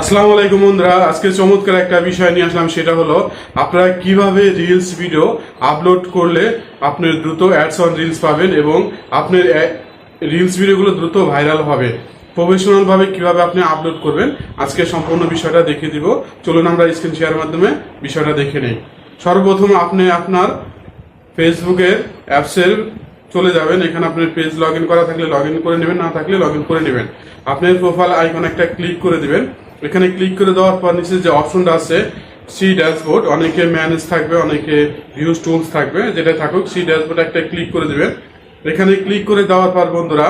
আসসালামু আলাইকুম বন্ধুরা, আজকে চমৎকার একটা বিষয় নিয়ে আসলাম, সেটা হলো আপনারা কীভাবে রিলস ভিডিও আপলোড করলে আপনি দ্রুত অ্যাডস অন রিলস পাবেন এবং আপনার রিলস ভিডিওগুলো দ্রুত ভাইরাল হবে। প্রফেশনাল ভাবে কীভাবে আপনি আপলোড করবেন, আজকে সম্পূর্ণ বিষয়টা দেখিয়ে দিব। চলুন আমরা স্ক্রিন শেয়ার মাধ্যমে বিষয়টা দেখে নেই। সর্বপ্রথম আপনি আপনার ফেসবুকের অ্যাপসের চলে যাবেন, এখানে আপনার পেজ লগ করা থাকলে লগ করে নেবেন, না থাকলে লগ করে নেবেন। আপনার প্রোফাইল আইকন একটা ক্লিক করে দিবেন। এখানে ক্লিক করে দেওয়ার পর নিচে যে অপশনটা আছে সি ড্যাশবোর্ড অনেকে ম্যানেজ থাকবে, অনেকে ভিউজ টুলস থাকবে যেটা থাকুক সি ড্যাশবোর্ড একটা ক্লিক করে দেবেন। এখানে ক্লিক করে দেওয়ার পর বন্ধুরা,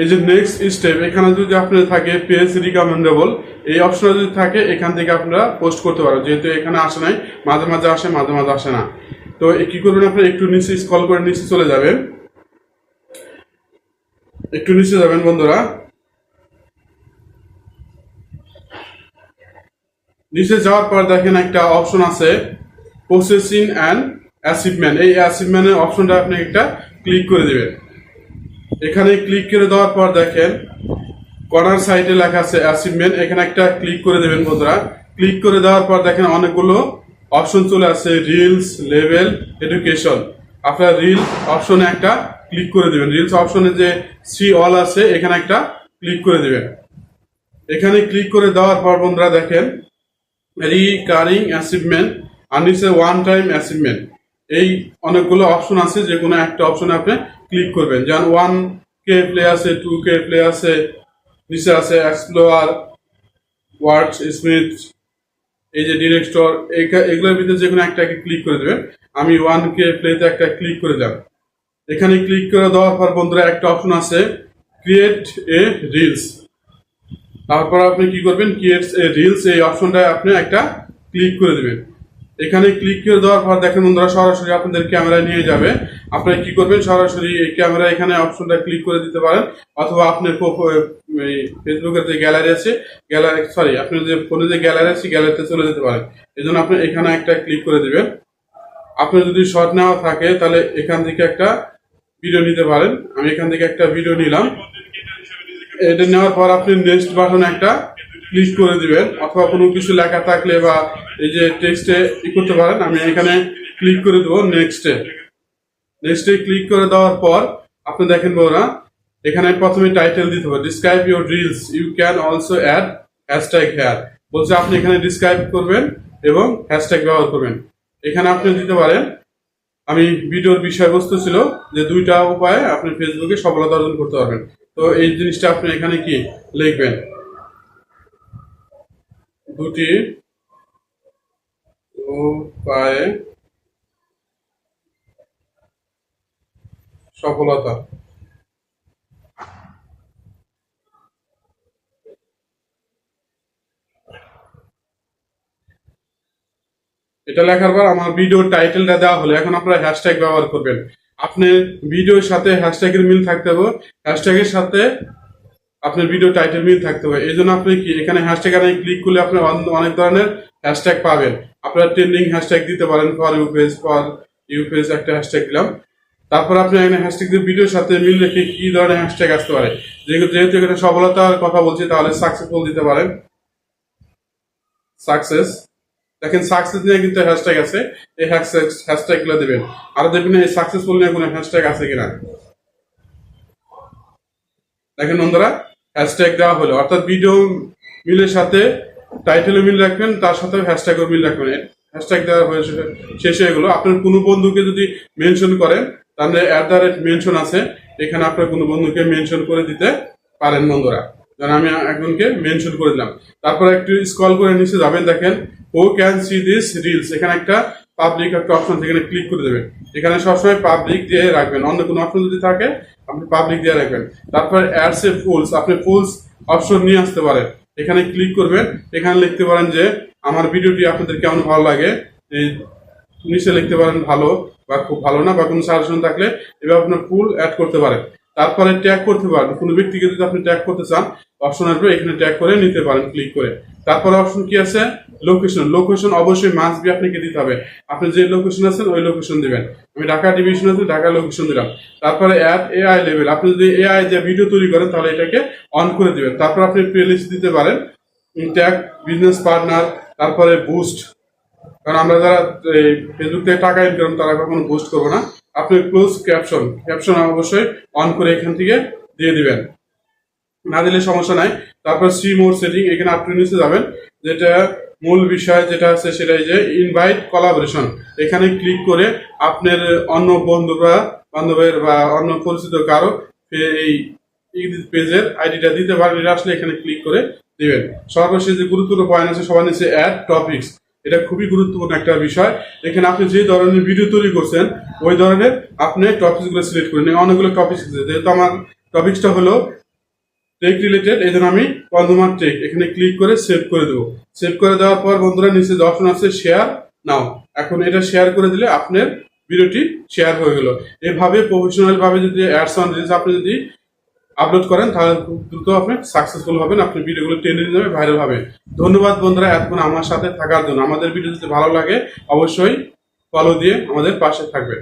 এই যে নেক্সট স্টেপ এখানে যদি আপনার থাকে পেজ রিকমেন্ডেবল এই অপশনটা যদি থাকে, এখান থেকে আপনারা পোস্ট করতে পারো যেহেতু এখানে আসে নাই, মাঝে মাঝে আসে, মাঝে মাঝে আসে না। তো কি করবেন আপনি একটু নিচে স্ক্রল করে নিচে চলে যাবেন। একটু নিচে যাবেন বন্ধুরা। নিচে যাওয়ার পর দেখেন একটা অপশন আছে প্রসেসিং অ্যান্ড অ্যাচিভমেন্ট এই অ্যাচিভমেন্টের অপশনটা আপনি একটা ক্লিক করে দেবেন। এখানে ক্লিক করে দেওয়ার পর দেখেন কর্নার সাইডে লেখা আছে অ্যাচিভমেন্ট এখানে একটা ক্লিক করে দেবেন বন্ধুরা। ক্লিক করে দেওয়ার পর দেখেন অনেকগুলো অপশন চলে আসছে রিলস লেভেল এডুকেশন আপনার রিল অপশনে একটা ক্লিক করে দেবেন। রিলস অপশনে যে সি অল আছে, এখানে একটা ক্লিক করে দেবেন। এখানে ক্লিক করে দেওয়ার পর বন্ধুরা দেখেন রিকারিং অ্যাচিভমেন্ট আর নিচে ওয়ান টাইম অ্যাচিভমেন্ট এই অনেকগুলো অপশন আছে, যে কোনো একটা অপশনে আপনি ক্লিক করবেন। যেমন ওয়ান কে প্লে আছে টু কে প্লে আছে, নিচে আছে এক্সপ্লোয়ার ওয়ার্ড স্মিথ এই যে ডিরেক্টর এগুলোর ভিতরে যে কোনো একটাকে ক্লিক করে দেবেন। আমি ওয়ান কে প্লেতে একটা ক্লিক করে দিলাম। এখানে ক্লিক করে দেওয়ার পর বন্ধুরা একটা অপশন আছে ক্রিয়েট এ রিলস তারপর আপনি কি করবেন? ক্রিয়েটস এ রিলস এই অপশনটায় আপনি একটা ক্লিক করে দেবেন। এখানে ক্লিক করে দেওয়ার পর দেখেন বন্ধুরা, সরাসরি আপনাদের ক্যামেরায় নিয়ে যাবে। আপনারা কি করবেন? সরাসরি এই ক্যামেরা এখানে অপশনটা ক্লিক করে দিতে পারেন। অথবা আপনার ফেসবুকের যে গ্যালারি আছে গ্যালারি সরি আপনার যে ফোনে যে গ্যালারি আছে গ্যালারিতে চলে যেতে পারেন। এই জন্য আপনি এখানে একটা ক্লিক করে দেবেন। আপনার যদি শর্ট নেওয়া থাকে, তাহলে এখান থেকে একটা ভিডিও নিতে পারেন। আমি এখান থেকে একটা ভিডিও নিলাম। এটা নেওয়ার পর আপনি নেক্সট বাটনে একটা ক্লিক করে দিবেন, অথবা কোনো কিছু লেখা থাকলে বা এই যে টেক্সটে ই করতে পারেন, আমি এখানে ক্লিক করে দেবো নেক্সটে নেক্সটে ক্লিক করে দেওয়ার পর আপনি দেখেন বৌরা এখানে প্রথমে টাইটেল দিতে হবে। Describe your reels you can also add hashtag here বলছে আপনি এখানে ডিসক্রাইব করবেন এবং হ্যাশট্যাগ ব্যবহার করবেন। এখানে আপনি দিতে পারেন, আমি ভিডিওর বিষয়বস্তু ছিল যে দুইটা উপায়ে আপনি ফেসবুকে সফলতা অর্জন করতে পারবেন। তো এই জিনিসটা আপনি এখানে কি লিখবেন? দুটি সফলতা। এটা লেখার পর আমার ভিডিও টাইটেলটা দেওয়া হলো। এখন আপনারা হ্যাশট্যাগ ব্যবহার করবেন। আপনার ভিডিওর সাথে হ্যাশট্যাগের মিল থাকতে হবে। হ্যাশট্যাগের সাথে আপনার ভিডিও টাইটেল মিল থাকতে হবে। এই জন্য আপনি কি এখানে হ্যাশট্যাগ এখানে ক্লিক করলে আপনি অনেক ধরনের হ্যাশট্যাগ পাবেন। আপনারা ট্রেন্ডিং হ্যাশট্যাগ দিতে পারেন। For you page for you page একটা হ্যাশট্যাগ দিলাম। তারপর আপনি এখানে হ্যাশট্যাগ দিয়ে ভিডিওর সাথে মিল রেখে কি ধরনের হ্যাশট্যাগ আসতে পারে? যেহেতু এখানে সফলতার কথা বলছি, তাহলে সাকসেসফুল দিতে পারেন। সাকসেস দেখেন সাকসেস নিয়ে কিন্তু হ্যাশট্যাগ আছে। এই হ্যাশট্যাগগুলো দেবেন। আর দেখবেন এই সাকসেসফুল নিয়ে কোনো হ্যাশট্যাগ আছে কিনা। দেখেন বন্ধুরা হ্যাশট্যাগ দেওয়া হলো। অর্থাৎ ভিডিও মিলের সাথে টাইটেলও মিল রাখবেন, তার সাথে হ্যাশট্যাগও মিল রাখবেন। হ্যাশট্যাগ দেওয়া হয়ে শেষ হয়ে গেলো আপনার কোনো বন্ধুকে যদি মেনশন করেন, তাহলে অ্যাট দ্য রেট মেনশন আছে। এখানে আপনার কোনো বন্ধুকে মেনশন করে দিতে পারেন বন্ধুরা। যেন আমি একজনকে মেনশন করে দিলাম। তারপর একটু স্ক্রল করে নিচে যাবেন, দেখেন। Who can see this reels এখানে একটা পাবলিক একটা অপশন এখানে ক্লিক করে দেবেন। এখানে সবসময় পাবলিক দিয়ে রাখবেন। অন্য কোনো অপশন যদি থাকে, আপনি পাবলিক দিয়ে রাখবেন। তারপর অ্যাডস এ ফুলস আপনি ফুলস অপশন নিয়ে আসতে পারেন। এখানে ক্লিক করবেন। এখানে লিখতে পারেন যে, আমার ভিডিওটি আপনাদের কেমন ভালো লাগে? নিচে লিখতে পারেন, ভালো বা খুব ভালো না বা কোনো সাজেশন থাকলে এভাবে আপনার ফুল অ্যাড করতে পারেন। তারপরে ট্যাগ করতে পারেন। কোনো ব্যক্তিকে যদি আপনি ট্যাগ করতে চান অপশন আসবে, এখানে ট্যাগ করে নিতে পারেন ক্লিক করে। তারপরে অপশন কি আছে? লোকেশন লোকেশন অবশ্যই মাস্ট বি আপনাকে দিতে হবে। আপনি যে লোকেশন আছেন, ওই লোকেশন দিবেন। আমি ঢাকা ডিভিশন আছে, ঢাকা লোকেশন দিলাম। তারপরে অ্যাড এআই লেভেল আপনি যদি এআই যে ভিডিও তৈরি করেন, তাহলে এটাকে অন করে দিবেন। তারপর আপনি প্লেলিস্ট দিতে পারেন। ট্যাগ বিজনেস পার্টনার তারপরে বুস্ট কারণ আমরা যারা ফেসবুক থেকে টাকা ইনকাম তারা কখনো বুস্ট করব না। আপনি ক্লোজ ক্যাপশন ক্যাপশন অবশ্যই অন করে এখান থেকে দিয়ে দিবেন। না দিলে সমস্যা নাই। তারপর সি মোর সেটিং এখানে আপনি নিচে যাবেন। যেটা মূল বিষয় যেটা আছে সেটাই যে ইনভাইট কোলাবোরেশন এখানে ক্লিক করে আপনার অন্য বন্ধুরা, বান্ধবের বা অন্য পরিচিত কারও এই পেজের আইডিটা দিতে পারবেন এটা আসলে এখানে ক্লিক করে দিবেন। সর্বশেষ যে গুরুত্বপূর্ণ পয়েন্ট আছে, সবার নিচে অ্যাড টপিকস এটা খুবই গুরুত্বপূর্ণ একটা বিষয়। এখানে আপনি যে ধরনের ভিডিও তৈরি করছেন, ওই ধরনের আপনি টপিকসগুলো সিলেক্ট করে নিন। অনেকগুলো টপিক্স যেহেতু আমার টপিক্সটা হলো টেক রিলেটেড এই জন্য আমি কনজুমার টেক এখানে ক্লিক করে সেভ করে দেবো। সেভ করে দেওয়ার পর বন্ধুরা, নিচে অপশন আছে শেয়ার নাও। এখন এটা শেয়ার করে দিলে আপনার ভিডিওটি শেয়ার হয়ে গেল। এভাবে প্রফেশনাল ভাবে যদি অ্যাডস অন রিলস আপনি যদি আপলোড করেন, তাহলে দ্রুত আপনি সাকসেসফুল হবেন, আপনি ভিডিওগুলো টেনে নিয়ে যাবে ভাইরাল হবে। ধন্যবাদ বন্ধুরা এতক্ষণ আমার সাথে থাকার জন্য। আমাদের ভিডিও যদি ভালো লাগে, অবশ্যই ফলো দিয়ে আমাদের পাশে থাকবে